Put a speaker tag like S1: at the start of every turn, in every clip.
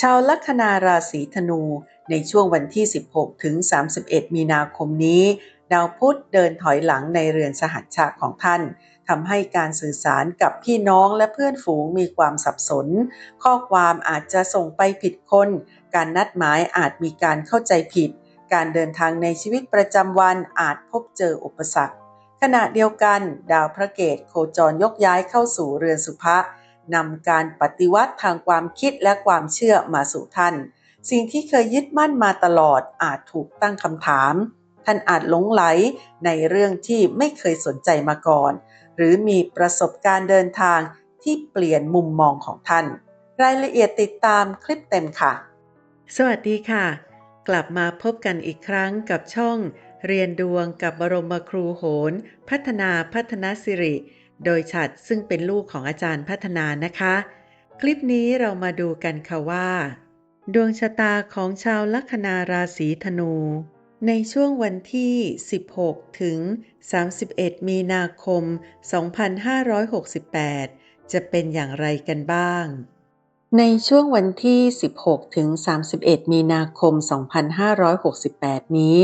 S1: ชาวลัคนาราศีธนูในช่วงวันที่ 16 ถึง 31 มีนาคมนี้ ดาวพุธเดินถอยหลังในเรือนสหัชชะของท่านทำให้การสื่อสารกับพี่น้องและเพื่อนฝูงมีความสับสน ข้อความอาจจะส่งไปผิดคน การนัดหมายอาจมีการเข้าใจผิด การเดินทางในชีวิตประจำวันอาจพบเจออุปสรรค ขณะเดียวกัน ดาวพระเกตโคจรยกย้ายเข้าสู่เรือนสุภะ นำการปฏิวัติทางความคิดและความเชื่อมาสู่ท่าน สิ่งที่เคยยึดมั่นมาตลอดอาจถูกตั้งคำถาม ท่านอาจหลงไหลในเรื่องที่ไม่เคยสนใจมาก่อน หรือมีประสบการณ์เดินทางที่เปลี่ยนมุมมองของท่าน รายละเอียดติดตามคลิปเต็มค่ะ
S2: สวัสดีค่ะ กลับมาพบกันอีกครั้งกับช่อง เรียนดวงกับบรมครูโหน พัฒนาพัฒนาสิริ โดยฉัดซึ่งเป็นลูกของอาจารย์พัฒนานะคะ คลิปนี้เรามาดูกันค่ะว่า ดวงชะตาของชาวลัคนาราศีธนู ในช่วงวันที่ 16 ถึง 31 มีนาคม 2568 จะเป็นอย่างไรกันบ้าง ในช่วงวันที่ 16 ถึง 31 มีนาคม 2568 นี้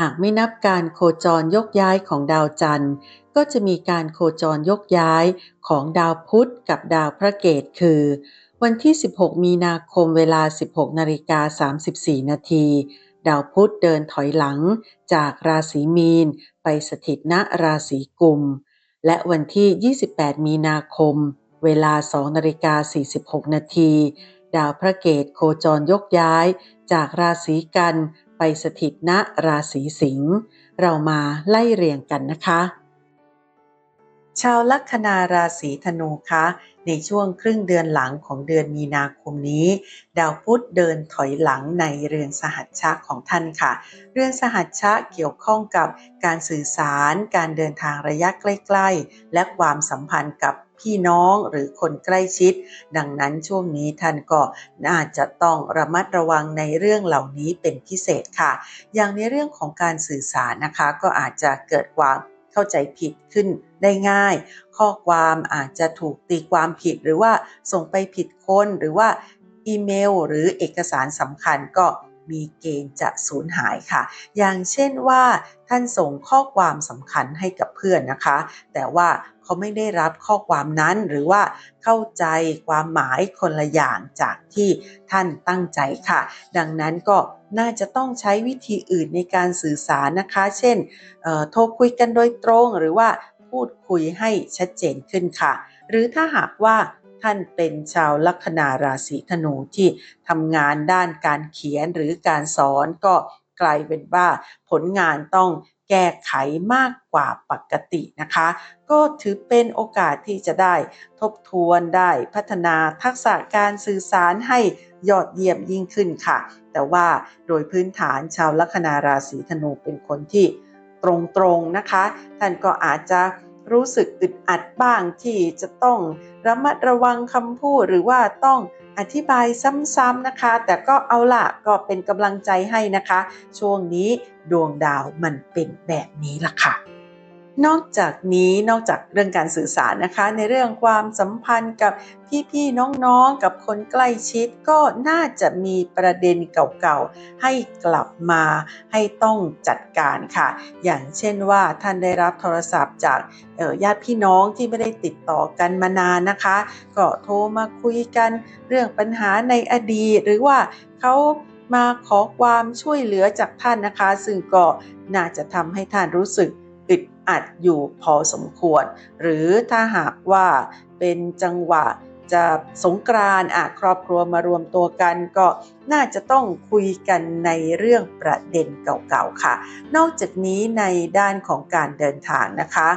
S2: หากไม่นับการโคจรยกย้ายของดาวจันทร์ ก็จะมีการโคจรยกย้ายของดาวพุธกับดาวพระเกตคือ วันที่ 16 มีนาคมเวลา 16นาฬิกา34 นาทีดาวพุธเดินถอยหลังจากราศีมีน ไปสถิตณราศีกุม และวันที่ 28 มีนาคม เวลา 2 นาฬิกา 46 นาที ดาวพระเกตโคจรยกย้ายจากราศีกัน ไปสถิตณราศีสิงห์เรามาไล่เรียงกันนะคะ
S1: ชาวลัคนาราศีธนูคะในช่วงครึ่งเดือนหลังของเดือนมีนาคมนี้ ดาวพุธเดินถอยหลังในเรือนสหัชชะของท่านค่ะ เรือนสหัชชะเกี่ยวข้องกับการสื่อสาร การเดินทางระยะใกล้ ๆ และความสัมพันธ์กับ พี่น้องหรือคนใกล้ชิด ดังนั้นช่วงนี้ท่านก็น่าจะต้องระมัดระวังในเรื่องเหล่านี้เป็นพิเศษค่ะ อย่างในเรื่องของการสื่อสารนะคะ ก็อาจจะเกิดความเข้าใจผิดขึ้นได้ง่าย ข้อความอาจจะถูกตีความผิดหรือว่าส่งไปผิดคนหรือว่าอีเมล หรือเอกสารสำคัญก็ มีเกณฑ์จะสูญหายค่ะ อย่างเช่นว่าท่านส่งข้อความสำคัญให้กับเพื่อนนะคะ แต่ว่าเขาไม่ได้รับข้อความนั้นหรือว่าเข้าใจความหมายคนละอย่างจากที่ท่านตั้งใจค่ะ ดังนั้นก็น่าจะต้องใช้วิธีอื่นในการสื่อสารนะคะ เช่นโทรคุยกันโดยตรงหรือว่าพูดคุยให้ชัดเจนขึ้นค่ะ หรือถ้าหากว่า ท่านเป็นชาวลัคนาราศีธนูที่ทำงานด้านการเขียนหรือการสอนก็กลายเป็นว่าผลงานต้องแก้ไขมากกว่าปกตินะคะ ก็ถือเป็นโอกาสที่จะได้ทบทวนได้พัฒนาทักษะการสื่อสารให้ยอดเยี่ยมยิ่งขึ้นค่ะ แต่ว่าโดยพื้นฐานชาวลัคนาราศีธนูเป็นคนที่ตรงๆนะคะ ท่านก็อาจจะ รู้สึกอึดอัดบ้างที่จะต้องระมัดระวังคำพูดหรือว่าต้องอธิบายซ้ำๆนะคะ แต่ก็เอาล่ะก็เป็นกำลังใจให้นะคะ ช่วงนี้ดวงดาวมันเป็นแบบนี้ล่ะค่ะ นอกจากนี้นอกจากเรื่องการสื่อสารนะคะ ในเรื่องความสัมพันธ์กับพี่ๆน้องๆกับคนใกล้ชิดก็น่าจะมีประเด็นเก่าๆให้กลับมาให้ต้องจัดการค่ะ อย่างเช่นว่าท่านได้รับโทรศัพท์จากญาติพี่น้องที่ไม่ได้ติดต่อกันมานานนะคะ ก็โทรมาคุยกันเรื่องปัญหาในอดีต หรือว่าเขามาขอความช่วยเหลือจากท่านนะคะ ซึ่งก็น่าจะทำให้ท่านรู้สึก อัดอยู่พอสมควร หรือถ้าหากว่าเป็นจังหวะจะสงกรานต์อะครอบครัวมารวมตัวกันก็น่าจะต้องคุยกันในเรื่องประเด็นเก่าๆค่ะ นอกจากนี้ในด้านของการเดินทางนะคะ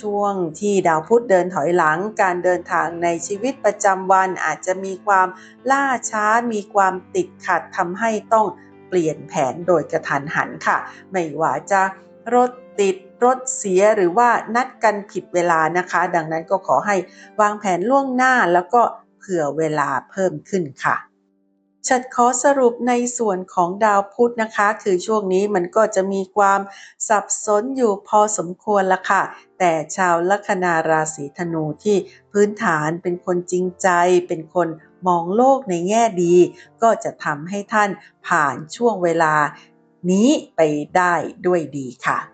S1: ช่วงที่ดาวพุธเดินถอยหลังการเดินทางในชีวิตประจำวันอาจจะมีความล่าช้ามีความติดขัดทำให้ต้องเปลี่ยนแผนโดยกระทันหันค่ะ ไม่ว่าจะรถติด รถเสียหรือว่านัดกันผิดเวลานะคะ ดังนั้นก็ขอให้วางแผนล่วงหน้าแล้วก็เผื่อเวลาเพิ่มขึ้นค่ะฉัดขอสรุปในส่วนของดาวพุธนะคะ คือช่วงนี้มันก็จะมีความสับสนอยู่พอสมควรละค่ะ แต่ชาวลัคนาราศีธนูที่พื้นฐานเป็นคนจริงใจ เป็นคนมองโลกในแง่ดี ก็จะทำให้ท่านผ่านช่วงเวลานี้ไปได้ด้วยดีค่ะ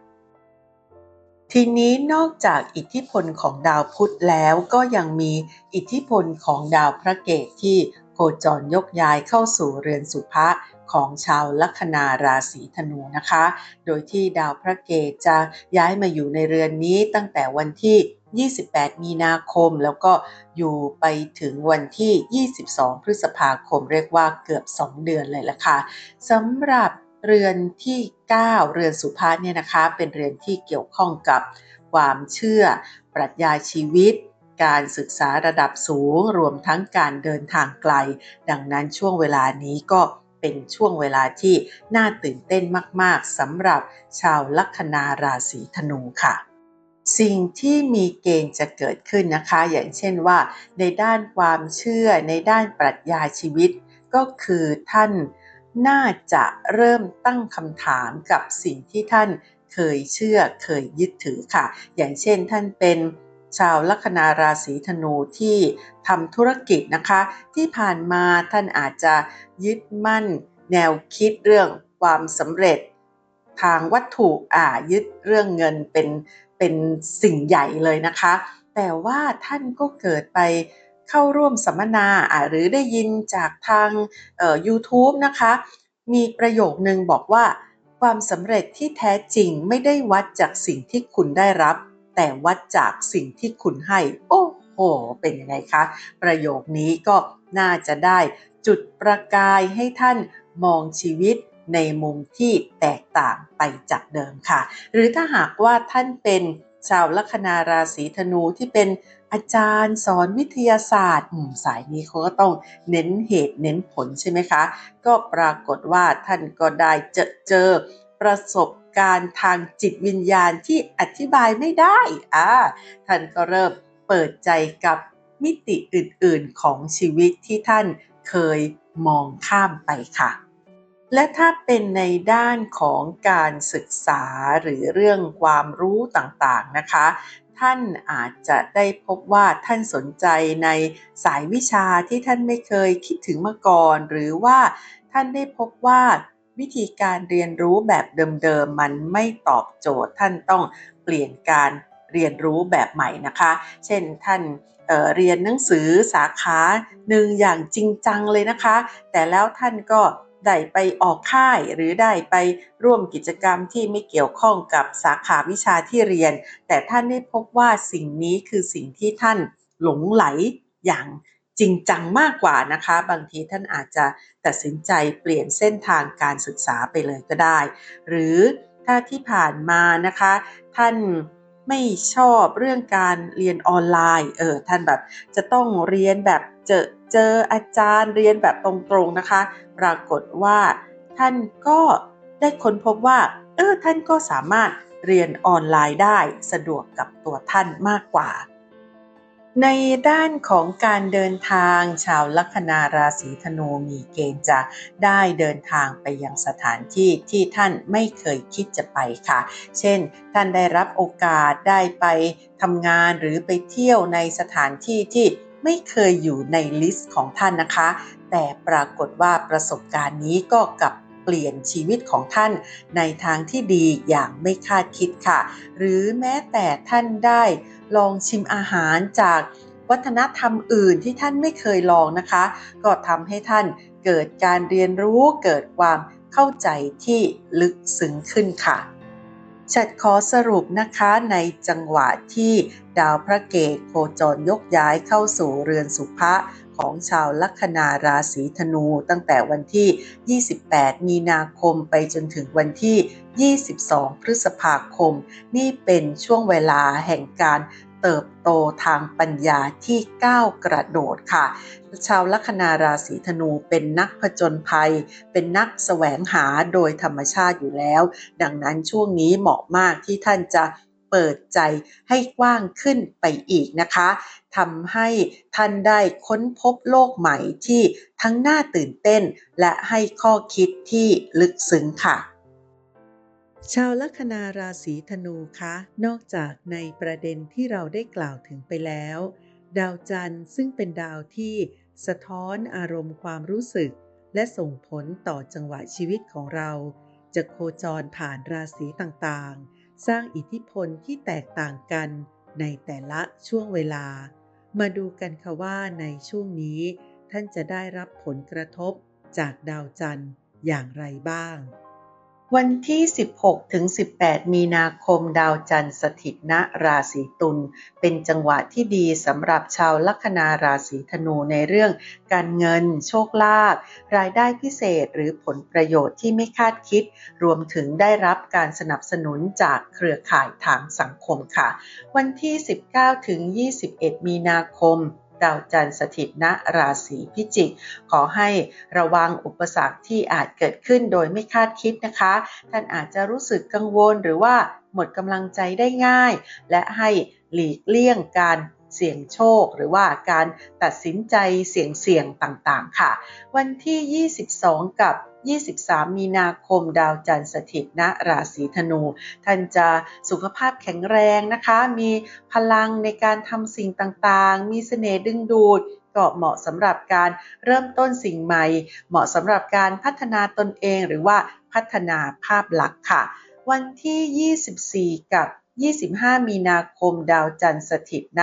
S1: ทีนี้นอกจากอิทธิพลของดาวพุธแล้วก็ยังมีอิทธิพลของดาวพระเกตที่โคจรยกย้ายเข้าสู่เรือนสุภะของชาวลัคนาราศีธนูนะคะ โดยที่ดาวพระเกตจะย้ายมาอยู่ในเรือนนี้ตั้งแต่วันที่ 28 มีนาคม แล้วก็อยู่ไปถึงวันที่ 22 พฤษภาคม เรียกว่าเกือบ 2 เดือนเลยละค่ะสำหรับ เรือนที่ 9 เรือนสุภาษเนี่ยนะคะเป็นเรือนที่เกี่ยวข้องกับความเชื่อ ปรัชญาชีวิต การศึกษาระดับสูง รวมทั้งการเดินทางไกล ดังนั้นช่วงเวลานี้ก็เป็นช่วงเวลาที่น่าตื่นเต้นมาก ๆสำหรับชาวลัคนาราศีธนูค่ะ สิ่งที่มีเกณฑ์จะเกิดขึ้นนะคะ อย่างเช่นว่า ในด้านความเชื่อในด้านปรัชญาชีวิต ก็คือท่าน น่าจะเริ่มตั้งคำถามกับสิ่งที่ท่านเคยเชื่อเคยยึดถือค่ะ อย่างเช่นท่านเป็นชาวลัคนาราศีธนูที่ทำธุรกิจนะคะ ที่ผ่านมาท่านอาจจะยึดมั่น แนวคิดเรื่องความสำเร็จ ทางวัตถุอ่ายึดเรื่องเงินเป็นเป็นสิ่งใหญ่เลยนะคะ แต่ว่าท่านก็เกิดไป เข้าร่วมสัมมนาหรือได้ยินจากทางเอ่อ YouTube นะคะ มีประโยคนึงบอกว่า ความสำเร็จที่แท้จริงไม่ได้วัดจากสิ่งที่คุณได้รับ แต่วัดจากสิ่งที่คุณให้ โอ้โห เป็นยังไงคะ ประโยคนี้ก็น่าจะได้จุดประกายให้ท่านมองชีวิตในมุมที่แตกต่างไปจากเดิมค่ะ หรือถ้าหากว่าท่านเป็นชาวลัคนาราศีธนูที่เป็น อาจารย์สอนวิทยาศาสตร์สายนี้เขาก็ต้องเน้นเหตุเน้นผลใช่ไหมคะ ก็ปรากฏว่าท่านก็ได้เจอเจอประสบการณ์ทางจิตวิญญาณที่อธิบายไม่ได้อ่าท่านก็เริ่มเปิดใจกับมิติอื่นๆของชีวิตที่ท่านเคยมองข้ามไปค่ะ และถ้าเป็นในด้านของการศึกษาหรือเรื่องความรู้ต่างๆนะคะ ท่านอาจจะได้พบว่าท่านสนใจในสายวิชาที่ท่านไม่เคยคิดถึงมาก่อน หรือว่าท่านได้พบว่าวิธีการเรียนรู้แบบเดิมๆมันไม่ตอบโจทย์ ท่านต้องเปลี่ยนการเรียนรู้แบบใหม่นะคะ เช่นท่านเเรียนหนังสือสาขาหนึ่งอย่างจริงจังเลยนะคะ แต่แล้วท่านก็ ได้ไปออกค่ายหรือได้ไปร่วมกิจกรรมที่ไม่เกี่ยวข้องกับสาขาวิชาที่เรียน แต่ท่านได้พบว่าสิ่งนี้คือสิ่งที่ท่านหลงไหลอย่างจริงจังมากกว่านะคะ บางทีท่านอาจจะตัดสินใจเปลี่ยนเส้นทางการศึกษาไปเลยก็ได้ หรือถ้าที่ผ่านมานะคะ ท่านไม่ชอบเรื่องการเรียนออนไลน์เออท่านแบบจะต้องเรียนแบบ เจอเจออาจารย์เรียนแบบตรงๆนะคะ ปรากฏว่าท่านก็ได้ค้นพบว่าเออท่านก็สามารถเรียนออนไลน์ได้สะดวกกับตัวท่านมากกว่า ในด้านของการเดินทางชาวลัคนาราศีธนูมีเกณฑ์จะได้เดินทางไปยังสถานที่ที่ท่านไม่เคยคิดจะไปค่ะ เช่น ท่านได้รับโอกาสได้ไปทำงานหรือไปเที่ยวในสถานที่ที่ ไม่เคยอยู่ในลิสต์ของท่านนะคะ แต่ปรากฏว่าประสบการณ์นี้ก็กลับเปลี่ยนชีวิตของท่านในทางที่ดีอย่างไม่คาดคิดค่ะ หรือแม้แต่ท่านได้ลองชิมอาหารจากวัฒนธรรมอื่นที่ท่านไม่เคยลองนะคะ ก็ทำให้ท่านเกิดการเรียนรู้เกิดความเข้าใจที่ลึกซึ้งขึ้นค่ะ ฉัดขอสรุปนะคะในจังหวะที่ดาวพระเกตโคจรยกย้ายเข้าสู่เรือนสุภะของชาวลัคนาราศีธนูตั้งแต่วันที่ 28 มีนาคมไปจนถึงวันที่ 22 พฤษภาคม นี่เป็นช่วงเวลาแห่งการ เติบโตทางปัญญาที่ก้าวกระโดดค่ะ ชาวลัคนาราศีธนูเป็นนักผจญภัย เป็นนักแสวงหาโดยธรรมชาติอยู่แล้ว ดังนั้นช่วงนี้เหมาะมากที่ท่านจะเปิดใจให้กว้างขึ้นไปอีกนะคะทำให้ท่านได้ค้นพบโลกใหม่ที่ทั้งน่าตื่นเต้น และให้ข้อคิดที่ลึกซึ้งค่ะ ชาวลัคนาราศีธนูคะ นอกจากในประเด็นที่เราได้กล่าวถึงไปแล้ว ดาวจันทร์ซึ่งเป็นดาวที่
S2: สะท้อนอารมณ์ความรู้สึก และส่งผลต่อจังหวะชีวิตของเรา จะโคจรผ่านราศีต่างๆ สร้างอิทธิพลที่แตกต่างกันในแต่ละช่วงเวลา มาดูกันค่ะว่าในช่วงนี้ ท่านจะได้รับผลกระทบจากดาวจันทร์อย่างไรบ้าง
S1: วันที่ 16 ถึง 18 มีนาคมดาวจันทร์สถิตณราศีตุลเป็นจังหวะที่ดีสำหรับชาวลัคนาราศีธนูในเรื่องการเงิน โชคลาภรายได้พิเศษหรือผลประโยชน์ที่ไม่คาดคิด รวมถึงได้รับการสนับสนุนจากเครือข่ายทางสังคมค่ะ วันที่ 19 ถึง 21 มีนาคม ดาวจันทร์สถิตณราศีพิจิก ขอให้ระวังอุปสรรคที่อาจเกิดขึ้นโดยไม่คาดคิดนะคะ ท่านอาจจะรู้สึกกังวลหรือว่าหมดกำลังใจได้ง่าย และให้หลีกเลี่ยงการเสี่ยงโชคหรือว่าการตัดสินใจเสี่ยงๆต่างๆ ค่ะ วันที่ 22 กับ 23 มีนาคมดาวจันทร์สถิตณราศีธนู ท่านจะสุขภาพแข็งแรงนะคะ มีพลังในการทำสิ่งต่างๆ มีเสน่ห์ดึงดูดก็เหมาะสำหรับการเริ่มต้นสิ่งใหม่ เหมาะสำหรับการพัฒนาตนเองหรือว่าพัฒนาภาพลักษณ์ค่ะ วันที่ 24 กับ 25 มีนาคมดาวจันทร์สถิตณ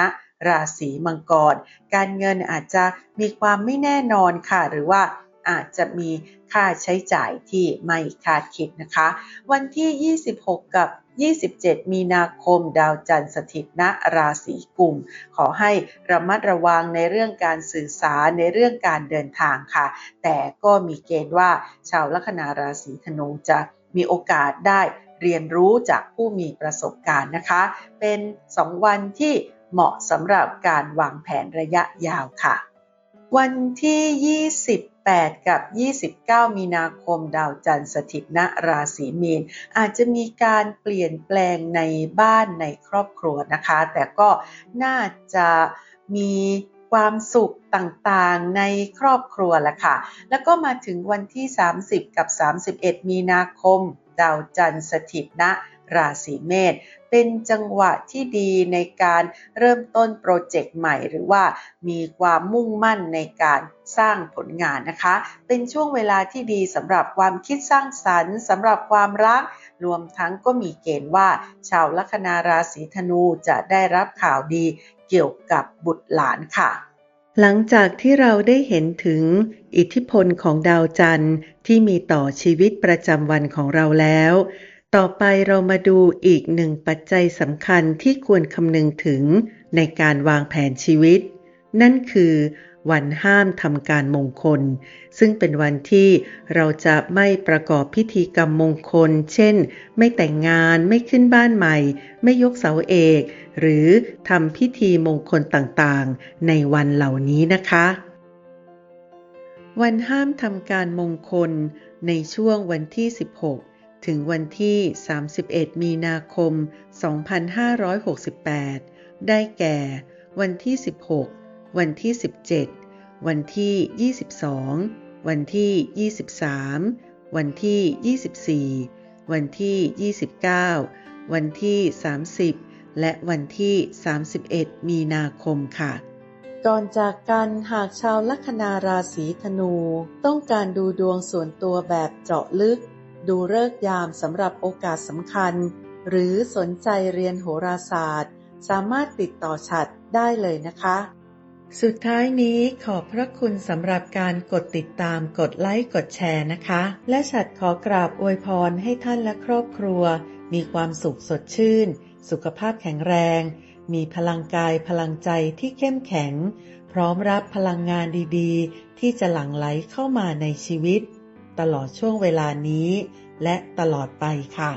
S1: ราศีมังกร การเงินอาจจะมีความไม่แน่นอนค่ะ หรือว่า อาจจะมีค่าใช้จ่ายที่ไม่คาดคิดนะคะ วันที่ 26 กับ 27 มีนาคมดาวจันทร์สถิตณราศีกุม ขอให้ระมัดระวังในเรื่องการสื่อสารในเรื่องการเดินทางค่ะ แต่ก็มีเกณฑ์ว่าชาวลัคนาราศีธนูจะมีโอกาสได้เรียนรู้จากผู้มีประสบการณ์นะคะ เป็น 2 วันที่เหมาะสำหรับการวางแผนระยะยาวค่ะ วันที่ 8 กับ 29 มีนาคมดาวจันทร์สถิตณราศีมีน อาจจะมีการเปลี่ยนแปลงในบ้านในครอบครัวนะคะ แต่ก็น่าจะมีความสุขต่างๆในครอบครัวแหละค่ะ แล้วก็มาถึงวันที่ 30 กับ 31 มีนาคม ดาวจันทร์สถิตณ ราศีเมษเป็นจังหวะที่ดีในการเริ่มต้นโปรเจกต์ใหม่หรือว่ามีความมุ่งมั่นในการสร้างผลงานนะคะ เป็นช่วงเวลาที่ดีสำหรับความคิดสร้างสรรค์สำหรับความรัก รวมทั้งก็มีเกณฑ์ว่า ชาวลัคนาราศีธนูจะได้รับข่าวดีเกี่ยวกับบุตรหลานค่ะ
S2: หลังจากที่เราได้เห็นถึงอิทธิพลของดาวจันทร์ที่มีต่อชีวิตประจำวันของเราแล้ว ต่อไปเรามาดูอีกหนึ่งปัจจัยสำคัญที่ควรคำนึงถึงในการวางแผนชีวิต นั่นคือ วันห้ามทำการมงคล ซึ่งเป็นวันที่เราจะไม่ประกอบพิธีกรรมมงคล เช่น ไม่แต่งงานไม่ขึ้นบ้านใหม่ ไม่ยกเสาเอก หรือทำพิธีมงคลต่างๆ ในวันเหล่านี้นะคะ วันห้ามทำการมงคลในช่วงวันที่ 16 ถึงวันที่ 31 มีนาคม 2568 ได้แก่ วันที่ 16 วันที่ 17 วันที่ 22 วันที่ 23 วันที่ 24 วันที่ 29 วันที่ 30 และวันที่ 31 มีนาคมค่ะก่อนจากกันหากชาวลัคนาราศีธนู ต้องการดูดวงส่วนตัวแบบเจาะลึก ดูเลิกษ์ยามสำหรับโอกาสสำคัญ หรือสนใจเรียนโหราศาสตร์ สามารถติดต่อฉัดได้เลยนะคะ สุดท้ายนี้ขอบพระคุณสำหรับการกดติดตามกดไลค์กดแชร์นะคะ และฉัดขอกราบอวยพรให้ท่านและครอบครัว มีความสุขสดชื่น สุขภาพแข็งแรง มีพลังกายพลังใจที่เข้มแข็ง พร้อมรับพลังงานดีๆ ที่จะหลั่งไหลเข้ามาในชีวิต ตลอดช่วงเวลานี้ และตลอดไปค่ะ